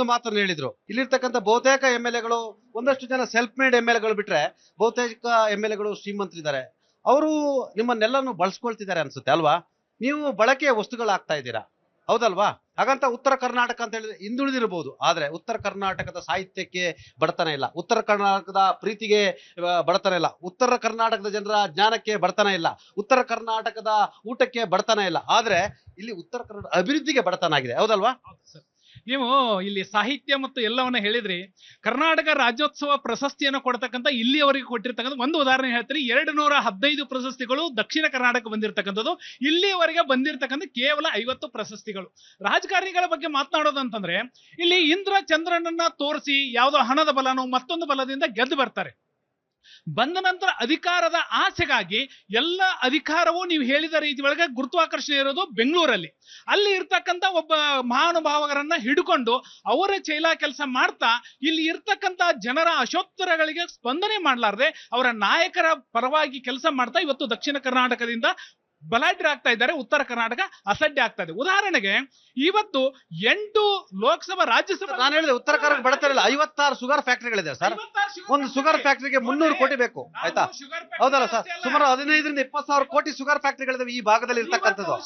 ಒಂದು ಮಾತನ್ನು ಹೇಳಿದ್ರು. ಇಲ್ಲಿರ್ತಕ್ಕಂಥ ಬಹುತೇಕ ಎಂ ಎಲ್ ಎಗಳು, ಒಂದಷ್ಟು ಜನ ಸೆಲ್ಫ್ ಮೇಡ್ ಎಂ ಎಲ್ ಎಗಳು ಬಿಟ್ರೆ ಬಹುತೇಕ ಎಂ ಎಲ್ ಎಗಳು ಶ್ರೀಮಂತರಿದ್ದಾರೆ. ಅವರು ನಿಮ್ಮನ್ನೆಲ್ಲನೂ ಬಳಸ್ಕೊಳ್ತಿದ್ದಾರೆ ಅನ್ಸುತ್ತೆ ಅಲ್ವಾ? ನೀವು ಬಳಕೆಯ ವಸ್ತುಗಳಾಗ್ತಾ ಇದ್ದೀರಾ? ಹೌದಲ್ವಾ? ಹಾಗಂತ ಉತ್ತರ ಕರ್ನಾಟಕ ಅಂತ ಹೇಳಿದ್ರೆ ಹಿಂದುಳಿದಿರಬಹುದು. ಆದ್ರೆ ಉತ್ತರ ಕರ್ನಾಟಕದ ಸಾಹಿತ್ಯಕ್ಕೆ ಬಡತನ ಇಲ್ಲ. ಉತ್ತರ ಕರ್ನಾಟಕದ ಪ್ರೀತಿಗೆ ಬಡತನ ಇಲ್ಲ. ಉತ್ತರ ಕರ್ನಾಟಕದ ಜನರ ಜ್ಞಾನಕ್ಕೆ ಬಡತನ ಇಲ್ಲ. ಉತ್ತರ ಕರ್ನಾಟಕದ ಊಟಕ್ಕೆ ಬಡತನ ಇಲ್ಲ. ಆದ್ರೆ ಇಲ್ಲಿ ಉತ್ತರ ಕರ್ನಾಟಕ ಅಭಿವೃದ್ಧಿಗೆ ಬಡತನ ಆಗಿದೆ. ಹೌದಲ್ವಾ? ನೀವು ಇಲ್ಲಿ ಸಾಹಿತ್ಯ ಮತ್ತು ಎಲ್ಲವನ್ನ ಹೇಳಿದ್ರಿ ಕರ್ನಾಟಕ ರಾಜ್ಯೋತ್ಸವ ಪ್ರಶಸ್ತಿಯನ್ನು ಕೊಡ್ತಕ್ಕಂಥ ಇಲ್ಲಿಯವರೆಗೆ ಕೊಟ್ಟಿರ್ತಕ್ಕಂಥ ಒಂದು ಉದಾಹರಣೆ ಹೇಳ್ತೀನಿ. ಎರಡು ನೂರ ಹದಿನೈದು ಪ್ರಶಸ್ತಿಗಳು ದಕ್ಷಿಣ ಕರ್ನಾಟಕ ಬಂದಿರತಕ್ಕಂಥದ್ದು. ಇಲ್ಲಿಯವರೆಗೆ ಬಂದಿರತಕ್ಕಂಥ ಕೇವಲ ಐವತ್ತು ಪ್ರಶಸ್ತಿಗಳು. ರಾಜಕಾರಣಿಗಳ ಬಗ್ಗೆ ಮಾತನಾಡೋದಂತಂದ್ರೆ ಇಲ್ಲಿ ಇಂದ್ರ ಚಂದ್ರನನ್ನ ತೋರಿಸಿ ಯಾವುದೋ ಹಣದ ಬಲನೋ ಮತ್ತೊಂದು ಬಲದಿಂದ ಗೆದ್ದು ಬರ್ತಾರೆ. ಬಂದ ನಂತರ ಅಧಿಕಾರದ ಆಸೆಗಾಗಿ ಎಲ್ಲ ಅಧಿಕಾರವೂ ನೀವು ಹೇಳಿದ ರೀತಿ ಒಳಗೆ ಗುರುತ್ವಾಕರ್ಷಣೆ ಇರೋದು ಬೆಂಗಳೂರಲ್ಲಿ. ಅಲ್ಲಿ ಇರ್ತಕ್ಕಂಥ ಒಬ್ಬ ಮಹಾನುಭಾವರನ್ನ ಹಿಡ್ಕೊಂಡು ಅವರ ಚೈಲ ಕೆಲಸ ಮಾಡ್ತಾ, ಇಲ್ಲಿ ಇರ್ತಕ್ಕಂಥ ಜನರ ಅಶೋತ್ತರಗಳಿಗೆ ಸ್ಪಂದನೆ ಮಾಡಲಾರದೆ, ಅವರ ನಾಯಕರ ಪರವಾಗಿ ಕೆಲಸ ಮಾಡ್ತಾ ಇವತ್ತು ದಕ್ಷಿಣ ಕರ್ನಾಟಕದಿಂದ ಬಲಾಢ್ಯ ಆಗ್ತಾ ಇದ್ದಾರೆ ಉತ್ತರ ಕರ್ನಾಟಕ ಅಸಡ್ಡೆ ಆಗ್ತಾ ಇದೆ. ಉದಾಹರಣೆಗೆ ಇವತ್ತು ಎಂಟು ಲೋಕಸಭಾ ರಾಜ್ಯಸಭಾ ನಾನು ಹೇಳಿದೆ ಉತ್ತರ ಕರ್ನಾಟಕ ಬಡತನ ಇಲ್ಲ ಐವತ್ತಾರು ಶುಗರ್ ಫ್ಯಾಕ್ಟರಿಗಳಿದೆ ಸರ್. ಒಂದು ಶುಗರ್ ಫ್ಯಾಕ್ಟರಿಗೆ ಮುನ್ನೂರು ಕೋಟಿ ಬೇಕು ಆಯ್ತಾ? ಹೌದಲ್ಲ ಸರ್. ಸುಮಾರು ಹದಿನೈದರಿಂದ ಇಪ್ಪತ್ತು ಸಾವಿರ ಕೋಟಿ ಶುಗರ್ ಫ್ಯಾಕ್ಟರಿಗಳಿದಾವೆ ಈ ಭಾಗದಲ್ಲಿ ಇರ್ತಕ್ಕಂಥದ್ದು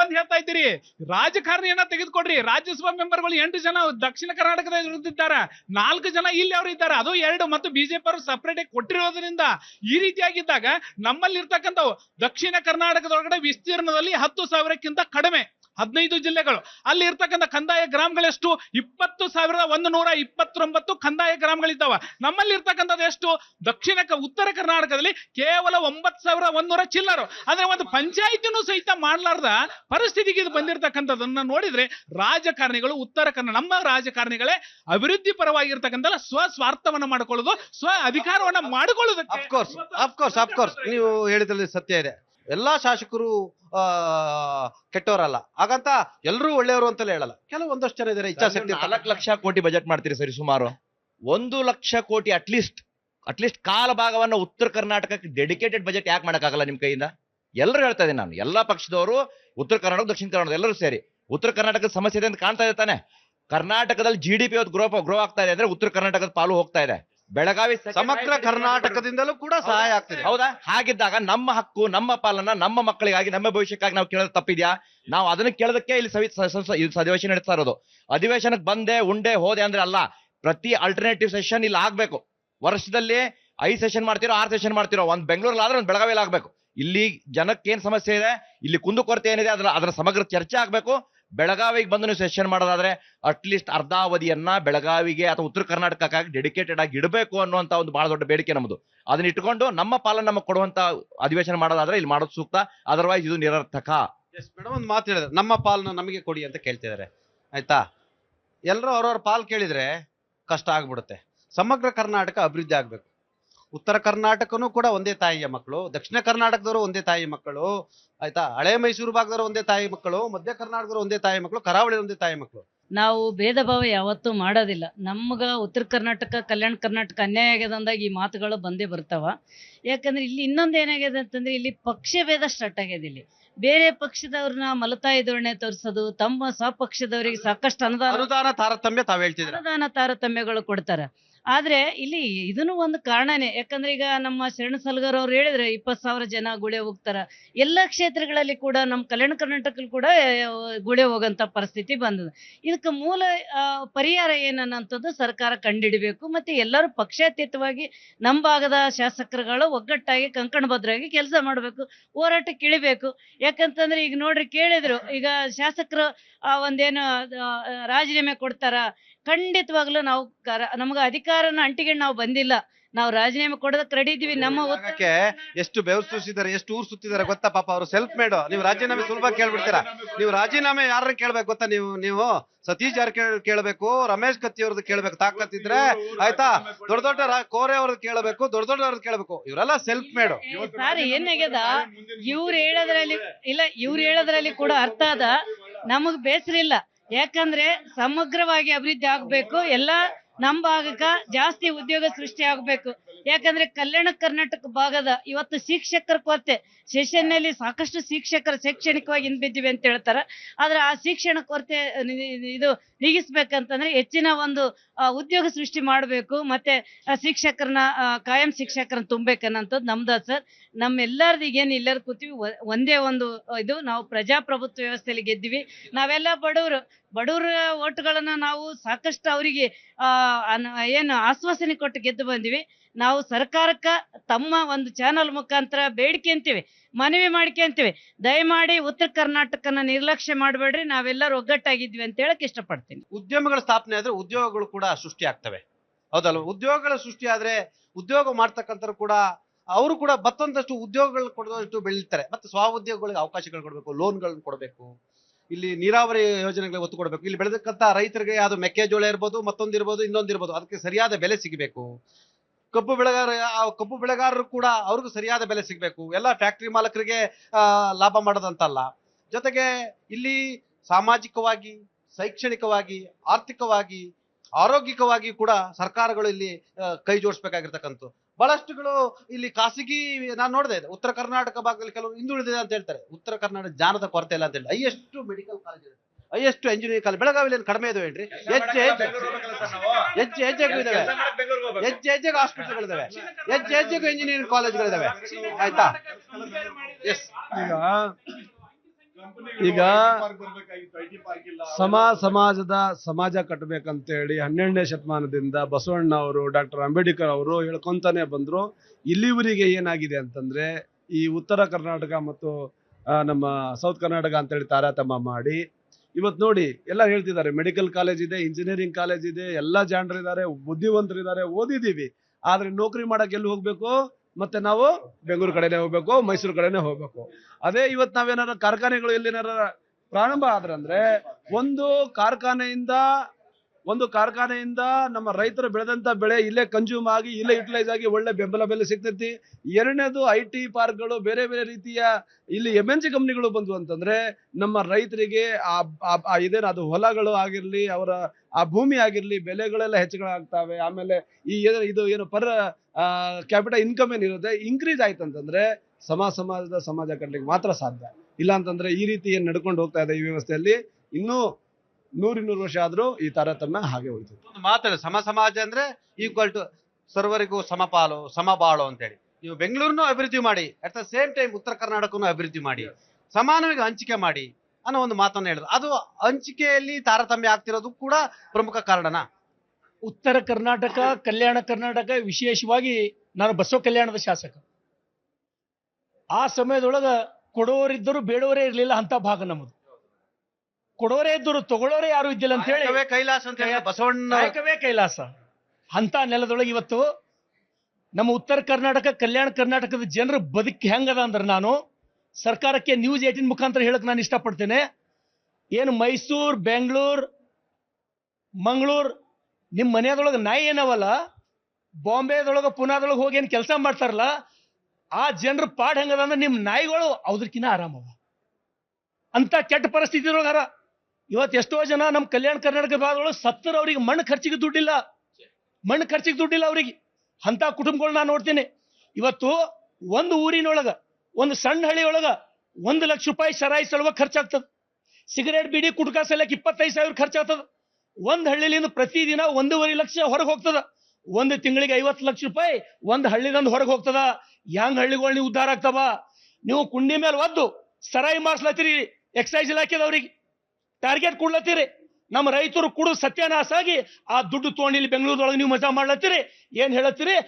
ಒಂದ್ ಹೇಳ್ತಾ ಇದ್ದೀರಿ. ರಾಜಕಾರಣಿಯನ್ನ ತೆಗೆದುಕೊಡ್ರಿ. ರಾಜ್ಯಸಭಾ ಮೆಂಬರ್ಗಳು ಎಂಟು ಜನ ದಕ್ಷಿಣ ಕರ್ನಾಟಕದ ಇದ್ದಾರೆ ನಾಲ್ಕು ಜನ ಇಲ್ಲಿ ಅವರು ಇದ್ದಾರೆ. ಅದು ಎರಡು ಮತ್ತು ಬಿಜೆಪಿ ಅವರು ಸಪರೇಟ್ ಆಗಿ ಕೊಟ್ಟಿರೋದ್ರಿಂದ ಈ ರೀತಿಯಾಗಿದ್ದಾಗ ನಮ್ಮಲ್ಲಿ ಇರ್ತಕ್ಕಂಥವು ದಕ್ಷಿಣ ಕರ್ನಾಟಕದೊಳಗಡೆ ವಿಸ್ತೀರ್ಣದಲ್ಲಿ ಹತ್ತು ಸಾವಿರಕ್ಕಿಂತ ಕಡಿಮೆ ಹದಿನೈದು ಜಿಲ್ಲೆಗಳು. ಅಲ್ಲಿ ಇರ್ತಕ್ಕಂಥ ಕಂದಾಯ ಗ್ರಾಮಗಳೆಷ್ಟು? ಇಪ್ಪತ್ತು ಸಾವಿರದ ಒಂದು ನೂರ ಇಪ್ಪತ್ತೊಂಬತ್ತು ಕಂದಾಯ ಗ್ರಾಮಗಳಿದ್ದಾವ. ನಮ್ಮಲ್ಲಿ ಇರ್ತಕ್ಕಂಥದ್ದು ಎಷ್ಟು? ದಕ್ಷಿಣ ಉತ್ತರ ಕರ್ನಾಟಕದಲ್ಲಿ ಕೇವಲ ಒಂಬತ್ತು ಸಾವಿರ ಒಂದೂರ ಚಿಲ್ಲರು. ಅಂದ್ರೆ ಒಂದು ಪಂಚಾಯಿತಿನೂ ಸಹಿತ ಮಾಡ್ಲಾರ್ದ ಪರಿಸ್ಥಿತಿಗೆ ಇದು ಬಂದಿರತಕ್ಕಂಥದ್ದನ್ನ ನೋಡಿದ್ರೆ ರಾಜಕಾರಣಿಗಳು ಉತ್ತರ ಕನ್ನಡ ನಮ್ಮ ರಾಜಕಾರಣಿಗಳೇ ಅಭಿವೃದ್ಧಿ ಪರವಾಗಿರ್ತಕ್ಕಂಥ ಸ್ವ ಸ್ವಾರ್ಥವನ್ನ ಮಾಡಿಕೊಳ್ಳೋದು ಸ್ವ ಅಧಿಕಾರವನ್ನ ಮಾಡಿಕೊಳ್ಳೋದಕ್ಕೆ ಅಫ್ಕೋರ್ಸ್ ಅಫ್ಕೋರ್ಸ್ ಅಫ್ಕೋರ್ಸ್ ನೀವು ಹೇಳಿದ್ರಲ್ಲಿ ಸತ್ಯ ಇದೆ. ಎಲ್ಲಾ ಶಾಸಕರು ಕೆಟ್ಟವರಲ್ಲ. ಹಾಗಂತ ಎಲ್ಲರೂ ಒಳ್ಳೆಯವರು ಅಂತಲೇ ಹೇಳಲ್ಲ. ಕೆಲವು ಒಂದಷ್ಟು ಜನ ಇದಾರೆ ಇಚ್ಛಾಶಕ್ತಿ ನಾಲ್ಕು ಲಕ್ಷ ಕೋಟಿ ಬಜೆಟ್ ಮಾಡ್ತೀರಿ ಸರಿ, ಸುಮಾರು. ಒಂದು ಲಕ್ಷ ಕೋಟಿ ಅಟ್ಲೀಸ್ಟ್ ಅಟ್ಲೀಸ್ಟ್ ಕಾಲ ಭಾಗವನ್ನ ಉತ್ತರ ಕರ್ನಾಟಕಕ್ಕೆ ಡೆಡಿಕೇಟೆಡ್ ಬಜೆಟ್ ಯಾಕೆ ಮಾಡಕ್ಕಾಗಲ್ಲ ನಿಮ್ ಕೈಯಿಂದ? ಎಲ್ಲರೂ ಹೇಳ್ತಾ ಇದ್ದೀನಿ ನಾನು. ಎಲ್ಲಾ ಪಕ್ಷದವರು, ಉತ್ತರ ಕರ್ನಾಟಕ, ದಕ್ಷಿಣ ಕನ್ನಡ ಎಲ್ಲರೂ ಸೇರಿ. ಉತ್ತರ ಕರ್ನಾಟಕದ ಸಮಸ್ಯೆ ಇದೆ ಅಂತ ಕಾಣ್ತಾ ಇದೆ ತಾನೆ. ಕರ್ನಾಟಕದಲ್ಲಿ G D P grow grow ಆಗ್ತಾ ಇದೆ ಅಂದ್ರೆ ಉತ್ತರ ಕರ್ನಾಟಕದ ಪಾಲು ಹೋಗ್ತಾ ಇದೆ. ಬೆಳಗಾವಿ ಸಮಗ್ರ ಕರ್ನಾಟಕದಿಂದಲೂ ಕೂಡ ಸಹಾಯ ಆಗ್ತದೆ. ಹೌದಾ? ಹಾಗಿದ್ದಾಗ ನಮ್ಮ ಹಕ್ಕು ನಮ್ಮ ಪಾಲನ ನಮ್ಮ ಮಕ್ಕಳಿಗಾಗಿ ನಮ್ಮ ಭವಿಷ್ಯಕ್ಕಾಗಿ ನಾವು ಕೇಳೋದು ತಪ್ಪಿದ್ಯಾ? ನಾವು ಅದನ್ನ ಕೇಳೋದಕ್ಕೆ ಇಲ್ಲಿ ಸವಿ ಅಧಿವೇಶನ ನಡೆಸ್ತಾ ಇರೋದು. ಅಧಿವೇಶನಕ್ಕೆ ಬಂದೆ ಉಂಡೆ ಹೋದೆ ಅಂದ್ರೆ ಅಲ್ಲ ಪ್ರತಿ ಅಲ್ಟರ್ನೇಟಿವ್ ಸೆಷನ್ ಇಲ್ಲಿ ಆಗ್ಬೇಕು. ವರ್ಷದಲ್ಲಿ ಐದು ಸೆಷನ್ ಮಾಡ್ತಿರೋ ಆರು ಸೆಷನ್ ಮಾಡ್ತಿರೋ ಒಂದ್ ಬೆಂಗಳೂರಲ್ಲಿ ಆದ್ರೆ ಒಂದು ಬೆಳಗಾವಿಯಲ್ಲಿ ಆಗ್ಬೇಕು ಇಲ್ಲಿ ಜನಕ್ಕೆ ಏನ್ ಸಮಸ್ಯೆ ಇದೆ ಇಲ್ಲಿ ಕುಂದುಕೊರತೆ ಏನಿದೆ ಅದರ ಅದರ ಸಮಗ್ರ ಚರ್ಚೆ ಆಗ್ಬೇಕು. ಬೆಳಗಾವಿಗೆ ಬಂದು ನೀವು ಸೆಷನ್ ಮಾಡೋದಾದ್ರೆ ಅಟ್ಲೀಸ್ಟ್ ಅರ್ಧಾವಧಿಯನ್ನ ಬೆಳಗಾವಿಗೆ ಅಥವಾ ಉತ್ತರ ಕರ್ನಾಟಕಕ್ಕಾಗಿ ಡೆಡಿಕೇಟೆಡ್ ಆಗಿ ಇಡಬೇಕು ಅನ್ನುವಂತ ಒಂದು ಬಹಳ ದೊಡ್ಡ ಬೇಡಿಕೆ ನಮ್ಮದು ಅದನ್ನ ಇಟ್ಕೊಂಡು ನಮ್ಮ ಪಾಲನ್ನ ನಮಗೆ ಕೊಡುವಂತ ಅಧಿವೇಶನ ಮಾಡೋದಾದ್ರೆ ಇಲ್ಲಿ ಮಾಡೋದು ಸೂಕ್ತ. ಅದರ್ವೈಸ್ ಇದು ನಿರರ್ಥಕ. ಮೇಡಮ್ ಒಂದು ಮಾತು ಹೇಳಿದ್ರೆ ನಮ್ಮ ಪಾಲನ್ನ ನಮಗೆ ಕೊಡಿ ಅಂತ ಕೇಳ್ತಿದ್ದಾರೆ. ಆಯ್ತಾ? ಎಲ್ಲರೂ ಅವ್ರವ್ರ ಪಾಲ್ ಕೇಳಿದ್ರೆ ಕಷ್ಟ ಆಗ್ಬಿಡುತ್ತೆ. ಸಮಗ್ರ ಕರ್ನಾಟಕ ಅಭಿವೃದ್ಧಿ ಆಗ್ಬೇಕು. ಉತ್ತರ ಕರ್ನಾಟಕನೂ ಕೂಡ ಒಂದೇ ತಾಯಿಯ ಮಕ್ಕಳು ದಕ್ಷಿಣ ಕರ್ನಾಟಕದವರು ಒಂದೇ ತಾಯಿ ಮಕ್ಕಳು ಆಯ್ತಾ? ಹಳೆ ಮೈಸೂರು ಭಾಗದವರು ಒಂದೇ ತಾಯಿ ಮಕ್ಕಳು ಮಧ್ಯ ಕರ್ನಾಟಕದವರು ಒಂದೇ ತಾಯಿ ಮಕ್ಕಳು ಕರಾವಳಿ ಒಂದೇ ತಾಯಿ ಮಕ್ಕಳು. ನಾವು ಭೇದ ಭಾವ ಯಾವತ್ತೂ ಮಾಡೋದಿಲ್ಲ. ನಮ್ಗ ಉತ್ತರ ಕರ್ನಾಟಕ ಕಲ್ಯಾಣ ಕರ್ನಾಟಕ ಅನ್ಯಾಯ ಆಗ್ಯದ ಅಂದಾಗ ಈ ಮಾತುಗಳು ಬಂದೇ ಬರ್ತಾವ. ಯಾಕಂದ್ರೆ ಇಲ್ಲಿ ಇನ್ನೊಂದು ಏನಾಗ್ಯದ ಅಂತಂದ್ರೆ ಇಲ್ಲಿ ಪಕ್ಷ ಭೇದ ಸ್ಟಾರ್ಟ್ ಆಗ್ಯದ ಇಲ್ಲಿ. ಬೇರೆ ಪಕ್ಷದವ್ರನ್ನ ಮಲತಾಯಿ ಧೋರಣೆ ತೋರಿಸೋದು ತಮ್ಮ ಸ್ವಪಕ್ಷದವರಿಗೆ ಸಾಕಷ್ಟು ಅನುದಾನ ಅನುದಾನ ತಾರತಮ್ಯ ತಾವ್ ಹೇಳ್ತಿದ್ರು ಅನುದಾನ ತಾರತಮ್ಯಗಳು ಕೊಡ್ತಾರ. ಆದ್ರೆ ಇಲ್ಲಿ ಇದನ್ನು ಒಂದು ಕಾರಣನೇ. ಯಾಕಂದ್ರೆ ಈಗ ನಮ್ಮ ಶರಣ ಸಲ್ಗರ್ ಅವ್ರು ಹೇಳಿದ್ರೆ ಇಪ್ಪತ್ ಸಾವಿರ ಜನ ಗುಳೆ ಹೋಗ್ತಾರ. ಎಲ್ಲ ಕ್ಷೇತ್ರಗಳಲ್ಲಿ ಕೂಡ ನಮ್ಮ ಕಲ್ಯಾಣ ಕರ್ನಾಟಕದಲ್ಲಿ ಕೂಡ ಗುಳೆ ಹೋಗಂತ ಪರಿಸ್ಥಿತಿ ಬಂದದ. ಇದಕ್ಕೆ ಮೂಲ ಪರಿಹಾರ ಏನನ್ನಂಥದ್ದು ಸರ್ಕಾರ ಕಂಡಿಡಬೇಕು. ಮತ್ತೆ ಎಲ್ಲರೂ ಪಕ್ಷಾತೀತವಾಗಿ ನಮ್ಮ ಭಾಗದ ಶಾಸಕರುಗಳು ಒಗ್ಗಟ್ಟಾಗಿ ಕಂಕಣಬದ್ಧರಾಗಿ ಕೆಲಸ ಮಾಡಬೇಕು. ಹೋರಾಟಕ್ಕೆ ಇಳಿಬೇಕು ಯಾಕಂತಂದ್ರೆ ಈಗ ನೋಡ್ರಿ ಕೇಳಿದ್ರು, ಈಗ ಶಾಸಕರು ಒಂದೇನು ರಾಜೀನಾಮೆ ಕೊಡ್ತಾರ? ಖಂಡಿತವಾಗ್ಲೂ ನಾವು ನಮ್ಗೆ ಅಧಿಕಾರನ ಅಂಟಿಗೆ ನಾವು ಬಂದಿಲ್ಲ. ನಾವು ರಾಜೀನಾಮೆ ಕೊಡೋದಕ್ಕೆ ರೆಡಿ ಇದೀವಿ ನಮ್ಮ ಒತ್ತಕ್ಕೆ ಎಷ್ಟು ಬೆವರು ಸುತ್ತಿದ್ದಾರೆ ಎಷ್ಟು ಊರ್ ಸುತ್ತಿದ್ದಾರೆ ಗೊತ್ತಾ ಪಾಪ ಅವರು ಸೆಲ್ಫ್ ಮೇಡ್ ನೀವು ರಾಜೀನಾಮೆ ಸುಲಭ ಕೇಳ್ಬಿಡ್ತೀರಾ? ನೀವು ರಾಜೀನಾಮೆ ಯಾರ ಕೇಳ್ಬೇಕು ಗೊತ್ತಾ ನೀವು ನೀವು? ಸತೀಶ್ ಜಾರಕಿಹೊಳಿ ಕೇಳಬೇಕು? ರಮೇಶ್ ಕತ್ತಿ ಅವ್ರದ್ದು ಕೇಳ್ಬೇಕು. ತಾಕತ್ತಿದ್ರೆ ಆಯ್ತಾ? ದೊಡ್ಡ ದೊಡ್ಡ ಕೋರೆ ಅವ್ರದ್ದು ಕೇಳಬೇಕು ದೊಡ್ಡ ದೊಡ್ಡವ್ರದ್ದು ಕೇಳಬೇಕು. ಇವರೆಲ್ಲ ಸೆಲ್ಫ್ ಮೇಡ್ ಸಾರಿ ಏನಾಗ್ಯದ ಇವ್ರು ಹೇಳೋದ್ರಲ್ಲಿ ಇಲ್ಲ ಇವ್ರು ಹೇಳೋದ್ರಲ್ಲಿ ಕೂಡ ಅರ್ಥ ಅದ. ನಮಗ್ ಬೇಸರ ಇಲ್ಲ. ಯಾಕಂದ್ರೆ ಸಮಗ್ರವಾಗಿ ಅಭಿವೃದ್ಧಿ ಆಗ್ಬೇಕು ಎಲ್ಲ ನಮ್ಮ ಭಾಗಕ್ಕ ಜಾಸ್ತಿ ಉದ್ಯೋಗ ಸೃಷ್ಟಿ ಆಗ್ಬೇಕು. ಯಾಕಂದ್ರೆ ಕಲ್ಯಾಣ ಕರ್ನಾಟಕ ಭಾಗದ ಇವತ್ತು ಶಿಕ್ಷಕರ ಕೊರತೆ. ಸೆಷನ್ನಲ್ಲಿ ಸಾಕಷ್ಟು ಶಿಕ್ಷಕರು ಶೈಕ್ಷಣಿಕವಾಗಿ ಹಿಂದ್ಬಿದ್ದಿವೆ ಅಂತ ಹೇಳ್ತಾರೆ. ಆದ್ರೆ ಆ ಶಿಕ್ಷಣ ಕೊರತೆ ಇದು ನೀಗಿಸ್ಬೇಕಂತಂದ್ರೆ ಹೆಚ್ಚಿನ ಒಂದು ಉದ್ಯೋಗ ಸೃಷ್ಟಿ ಮಾಡಬೇಕು ಮತ್ತೆ ಶಿಕ್ಷಕರನ್ನ ಕಾಯಂ ಶಿಕ್ಷಕರನ್ನ ತುಂಬೇಕನ್ನೋಂಥದ್ದು ನಮ್ದು ಸರ್ ನಮ್ಮೆಲ್ಲರದು ಏನು ಎಲ್ಲರೂ ಕೂತೀವಿ ಒಂದೇ ಒಂದು ಇದು ನಾವು ಪ್ರಜಾಪ್ರಭುತ್ವ ವ್ಯವಸ್ಥೆಯಲ್ಲಿ ಗೆದ್ದಿವಿ. ನಾವೆಲ್ಲ ಬಡವರು, ಬಡವರ ಓಟ್ಗಳನ್ನ ನಾವು ಸಾಕಷ್ಟು ಅವರಿಗೆ ಏನು ಆಶ್ವಾಸನೆ ಕೊಟ್ಟು ಗೆದ್ದು ಬಂದಿವಿ. ನಾವು ಸರ್ಕಾರಕ್ಕೆ ತಮ್ಮ ಒಂದು ಚಾನಲ್ ಮುಖಾಂತರ ಬೇಡಿಕೆ ಅಂತೀವಿ, ಮನವಿ ಮಾಡ್ಕೊಂತೀವಿ ದಯಮಾಡಿ ಉತ್ತರ ಕರ್ನಾಟಕನ ನಿರ್ಲಕ್ಷ್ಯ ಮಾಡಬೇಡ್ರಿ, ನಾವೆಲ್ಲರೂ ಒಗ್ಗಟ್ಟಾಗಿದ್ವಿ ಅಂತ ಹೇಳಕ್ ಇಷ್ಟಪಡ್ತೀನಿ. ಉದ್ಯಮಗಳ ಸ್ಥಾಪನೆ ಆದ್ರೆ ಉದ್ಯೋಗಗಳು ಕೂಡ ಸೃಷ್ಟಿ ಆಗ್ತವೆ. ಹೌದಲ್ವ? ಉದ್ಯೋಗಗಳ ಸೃಷ್ಟಿ ಆದ್ರೆ ಉದ್ಯೋಗ ಮಾಡ್ತಕ್ಕಂಥವ್ರು ಕೂಡ, ಅವರು ಕೂಡ ಮತ್ತೊಂದಷ್ಟು ಉದ್ಯೋಗಗಳು ಕೊಡೋದಷ್ಟು ಬೆಳೀತಾರೆ. ಮತ್ತೆ ಸ್ವ ಉದ್ಯೋಗಗಳಿಗೆ ಅವಕಾಶಗಳು ಕೊಡಬೇಕು ಲೋನ್ಗಳನ್ನು ಕೊಡಬೇಕು. ಇಲ್ಲಿ ನೀರಾವರಿ ಯೋಜನೆಗಳಿಗೆ ಒತ್ತು ಕೊಡಬೇಕು. ಇಲ್ಲಿ ಬೆಳೆದಕ್ಕಂತ ರೈತರಿಗೆ ಅದು ಮೆಕ್ಕೆಜೋಳ ಇರ್ಬೋದು, ಮತ್ತೊಂದು ಇರ್ಬೋದು, ಇನ್ನೊಂದು ಇರ್ಬೋದು, ಅದಕ್ಕೆ ಸರಿಯಾದ ಬೆಲೆ ಸಿಗಬೇಕು. ಕಬ್ಬು ಬೆಳೆಗಾರ ಕಬ್ಬು ಬೆಳೆಗಾರರು ಕೂಡ ಅವ್ರಿಗೂ ಸರಿಯಾದ ಬೆಲೆ ಸಿಗಬೇಕು. ಎಲ್ಲ ಫ್ಯಾಕ್ಟರಿ ಮಾಲಕರಿಗೆ ಲಾಭ ಮಾಡೋದಂತಲ್ಲ. ಜೊತೆಗೆ ಇಲ್ಲಿ ಸಾಮಾಜಿಕವಾಗಿ, ಶೈಕ್ಷಣಿಕವಾಗಿ, ಆರ್ಥಿಕವಾಗಿ, ಆರೋಗ್ಯಕವಾಗಿ ಕೂಡ ಸರ್ಕಾರಗಳು ಇಲ್ಲಿ ಕೈ ಜೋಡಿಸ್ಬೇಕಾಗಿರ್ತಕ್ಕಂಥ ಬಹಳಷ್ಟುಗಳು ಇಲ್ಲಿ ಖಾಸಗಿ, ನಾನು ನೋಡಿದೆ, ಉತ್ತರ ಕರ್ನಾಟಕ ಭಾಗದಲ್ಲಿ ಕೆಲವರು ಹಿಂದುಳಿದಿದೆ ಅಂತ ಹೇಳ್ತಾರೆ. ಉತ್ತರ ಕರ್ನಾಟಕ ಜ್ಞಾನದ ಕೊರತೆ ಇಲ್ಲ ಅಂತ ಹೇಳಿ ಹೈಯೆಸ್ಟ್ ಮೆಡಿಕಲ್ ಕಾಲೇಜ್ ಇದೆ ಹೈಯೆಸ್ಟ್ ಇಂಜಿನಿಯರಿಂಗ್ ಕಾಲೇಜ್ ಬೆಳಗಾವಿಲಿ ಏನು ಕಡಿಮೆ ಇದಾವೆ ಏನ್ರಿ ಹೆಚ್ಚು ಹೆಚ್ಚು ಹೆಚ್ಚು ಹೆಜ್ಜೆಗೂ ಇದಾವೆ. ಹೆಜ್ಜೆ ಹೆಜ್ಜೆಗೂ ಹಾಸ್ಪಿಟಲ್ಗಳಿದಾವೆ ಹೆಜ್ಜೆ ಹೆಜ್ಜೆಗೂ ಇಂಜಿನಿಯರಿಂಗ್ ಕಾಲೇಜ್ಗಳಿದಾವೆ ಆಯ್ತಾ? ಎಸ್ ಈಗ ಈಗ ಸಮ ಸಮಾಜದ ಸಮಾಜ ಕಟ್ಟಬೇಕಂತ ಹೇಳಿ ಹನ್ನೆರಡನೇ ಶತಮಾನದಿಂದ ಬಸವಣ್ಣ ಅವರು ಡಾಕ್ಟರ್ ಅಂಬೇಡ್ಕರ್ ಅವರು ಹೇಳ್ಕೊಂತಾನೆ ಬಂದ್ರು. ಇಲ್ಲಿವರಿಗೆ ಏನಾಗಿದೆ ಅಂತಂದ್ರೆ ಈ ಉತ್ತರ ಕರ್ನಾಟಕ ಮತ್ತು ನಮ್ಮ ಸೌತ್ ಕರ್ನಾಟಕ ಅಂತೇಳಿ ತಾರತಮ್ಯ ಮಾಡಿ ಇವತ್ತು ನೋಡಿ ಎಲ್ಲ ಹೇಳ್ತಿದ್ದಾರೆ ಮೆಡಿಕಲ್ ಕಾಲೇಜ್ ಇದೆ ಇಂಜಿನಿಯರಿಂಗ್ ಕಾಲೇಜ್ ಇದೆ, ಎಲ್ಲ ಬುದ್ಧಿವಂತರು ಬುದ್ಧಿವಂತರಿದ್ದಾರೆ ಓದಿದ್ದೀವಿ. ಆದ್ರೆ ನೌಕರಿ ಮಾಡಕ್ಕೆ ಎಲ್ಲಿ ಹೋಗ್ಬೇಕು? ಮತ್ತೆ ನಾವು ಬೆಂಗಳೂರು ಕಡೆನೇ ಹೋಗ್ಬೇಕು, ಮೈಸೂರು ಕಡೆನೇ ಹೋಗ್ಬೇಕು. ಅದೇ ಇವತ್ತು ನಾವೇನಾರ ಕಾರ್ಖಾನೆಗಳು ಎಲ್ಲಿನಾರ ಪ್ರಾರಂಭ ಆದ್ರಂದ್ರೆ, ಒಂದು ಕಾರ್ಖಾನೆಯಿಂದ ಒಂದು ಕಾರ್ಖಾನೆಯಿಂದ ನಮ್ಮ ರೈತರು ಬೆಳೆದಂತ ಬೆಳೆ ಇಲ್ಲೇ ಕನ್ಸ್ಯೂಮ್ ಆಗಿ, ಇಲ್ಲೇ ಯುಟಿಲೈಸ್ ಆಗಿ ಒಳ್ಳೆ ಬೆಂಬಲ ಬೆಲೆ ಸಿಗ್ತೈತಿ. ಎರಡನೇದು ಐ ಟಿ ಪಾರ್ಕ್ಗಳು ಬೇರೆ ಬೇರೆ ರೀತಿಯ ಇಲ್ಲಿ ಎಂ ಎನ್ ಸಿ ಕಂಪ್ನಿಗಳು ಬಂದ್ವು ಅಂತಂದ್ರೆ ನಮ್ಮ ರೈತರಿಗೆ ಆ ಇದೇನು ಅದು ಹೊಲಗಳು ಆಗಿರ್ಲಿ, ಅವರ ಆ ಭೂಮಿ ಆಗಿರ್ಲಿ ಬೆಲೆಗಳೆಲ್ಲ ಹೆಚ್ಚುಗಳಾಗ್ತವೆ. ಆಮೇಲೆ ಈ ಇದು ಏನು ಪರ್ ಕ್ಯಾಪಿಟಲ್ ಇನ್ಕಮ್ ಏನಿರುತ್ತೆ ಇನ್ಕ್ರೀಸ್ ಆಯ್ತು ಅಂತಂದ್ರೆ ಸಮ ಸಮಾಜದ ಸಮಾಜ ಕಟ್ಟಲಿಕ್ಕೆ ಮಾತ್ರ ಸಾಧ್ಯ. ಇಲ್ಲ ಅಂತಂದ್ರೆ ಈ ರೀತಿ ಏನು ನಡ್ಕೊಂಡು ಹೋಗ್ತಾ ಇದೆ ಈ ವ್ಯವಸ್ಥೆಯಲ್ಲಿ. ಇನ್ನೂ ನೂರಿನ್ನೂರು ವರ್ಷ ಆದ್ರೂ ಈ ತಾರತಮ್ಯ ಹಾಗೆ ಉಳಿತು ಒಂದು ಮಾತಾಡಿ ಸಮ ಸಮಾಜ ಅಂದ್ರೆ ಈಕ್ವಲ್ ಟು ಸರ್ವರಿಗೂ ಸಮಪಾಲು ಸಮಬಾಳು ಅಂತೇಳಿ. ನೀವು ಬೆಂಗಳೂರನ್ನು ಅಭಿವೃದ್ಧಿ ಮಾಡಿ ಅಟ್ ದ ಸೇಮ್ ಟೈಮ್ ಉತ್ತರ ಕರ್ನಾಟಕವನ್ನು ಅಭಿವೃದ್ಧಿ ಮಾಡಿ ಸಮಾನವಾಗಿ ಹಂಚಿಕೆ ಮಾಡಿ ಅನ್ನೋ ಒಂದು ಮಾತನ್ನ ಹೇಳಿದ್ರು. ಅದು ಹಂಚಿಕೆಯಲ್ಲಿ ತಾರತಮ್ಯ ಆಗ್ತಿರೋದು ಕೂಡ ಪ್ರಮುಖ ಕಾರಣನ? ಉತ್ತರ ಕರ್ನಾಟಕ ಕಲ್ಯಾಣ ಕರ್ನಾಟಕ ವಿಶೇಷವಾಗಿ ನಾನು ಬಸವ ಕಲ್ಯಾಣದ ಶಾಸಕ. ಆ ಸಮಯದೊಳಗ ಕೊಡೋರಿದ್ದರೂ ಬೇಡವರೇ ಇರಲಿಲ್ಲ ಅಂತ ಭಾಗ ನಮ್ಮದು. ಕೊಡೋರೇ ಇದ್ದರು ತಗೊಳ್ಳೋರೇ ಯಾರು ಇದ್ದಿಲ್ಲ ಅಂತ ಹೇಳಿ ಕೈಲಾಸ ಅಂತ ಹೇಳಿ ಬಸವಣ್ಣ ನಾಯಕವೇ ಕೈಲಾಸ. ಅಂತ ನೆಲದೊಳಗೆ ಇವತ್ತು ನಮ್ಮ ಉತ್ತರ ಕರ್ನಾಟಕ ಕಲ್ಯಾಣ ಕರ್ನಾಟಕದ ಜನರ ಬದುಕು ಹೆಂಗದ ಅಂದ್ರೆ ನಾನು ಸರ್ಕಾರಕ್ಕೆ ನ್ಯೂಸ್ ಏಟಿನ್ ಮುಖಾಂತರ ಹೇಳಕ್ ನಾನು ಇಷ್ಟಪಡ್ತೇನೆ. ಏನು ಮೈಸೂರು ಬೆಂಗಳೂರು ಮಂಗಳೂರು ನಿಮ್ಮ ಮನೆಯದೊಳಗೆ ನಾಯಿ ಏನವಲ್ಲ? ಬಾಂಬೆದೊಳಗೆ ಪುನಾದೊಳಗೆ ಹೋಗಿ ಏನು ಕೆಲಸ ಮಾಡ್ತಾರಲ್ಲ? ಆ ಜನರ ಪಾಡ್ ಹೆಂಗದ ಅಂದ್ರೆ ನಿಮ್ಮ ನಾಯಿಗಳು ಅವ್ರಕ್ಕಿಂತ ಆರಾಮವ. ಅಂತ ಕೆಟ್ಟ ಪರಿಸ್ಥಿತಿ ಒಳಗಾರ ಇವತ್ತು ಎಷ್ಟೋ ಜನ ನಮ್ಮ ಕಲ್ಯಾಣ ಕರ್ನಾಟಕ ಭಾಗದೊಳಗೆ ಸತ್ತರ ಅವ್ರಿಗೆ ಮಣ್ಣು ಖರ್ಚಿಗೆ ದುಡ್ಡಿಲ್ಲ. ಮಣ್ಣು ಖರ್ಚಿಗೆ ದುಡ್ಡಿಲ್ಲ ಅವರಿಗೆ. ಅಂತ ಕುಟುಂಬಗಳು ನಾನು ನೋಡ್ತೀನಿ. ಇವತ್ತು ಒಂದು ಊರಿನೊಳಗ, ಒಂದು ಸಣ್ಣ ಹಳ್ಳಿಯೊಳಗ ಒಂದು ಲಕ್ಷ ರೂಪಾಯಿ ಸರಾಯಿ ಸಲುವ ಖರ್ಚಾಗ್ತದ. ಸಿಗರೇಟ್, ಬಿಡಿ ಕುಟುಕ ಸಲಕ್ಕೆ ಇಪ್ಪತ್ತೈದು ಸಾವಿರ ಖರ್ಚಾಗ್ತದ. ಒಂದು ಹಳ್ಳಿಲಿಂದ ಪ್ರತಿದಿನ ಒಂದೂವರೆ ಲಕ್ಷ ಹೊರಗೆ ಹೋಗ್ತದ. ಒಂದು ತಿಂಗಳಿಗೆ ಐವತ್ತು ಲಕ್ಷ ರೂಪಾಯಿ ಒಂದು ಹಳ್ಳಿದಂದು ಹೊರಗೆ ಹೋಗ್ತದ. ಹೆಂಗ್ ಹಳ್ಳಿಗಳು ನೀವು ಉದ್ಧಾರ ಆಗ್ತವ? ನೀವು ಕುಂಡಿ ಮೇಲೆ ಒದ್ದು ಸರಾಯಿ ಮಾಡಿಸ್ಲತ್ತೀರಿ, ಎಕ್ಸೈಸ್ ಇಲಾಖೆದವ್ರಿಗೆ. ಟಾರ್ಗೆಟ್ ಕೊಡ್ಲತ್ತೀರಿ. ನಮ್ಮ ರೈತರು ಕುಡಿದು ಸತ್ಯಾನಾಶ ಆಗಿ ಆ ದುಡ್ಡು ತೊಗೊಂಡು ಬೆಂಗಳೂರೊಳಗೆ ನೀವು ಮಜಾ ಮಾಡ್ಲತ್ತೀರಿ. ಏನ್ ಹೇಳತ್ತೀರಿ?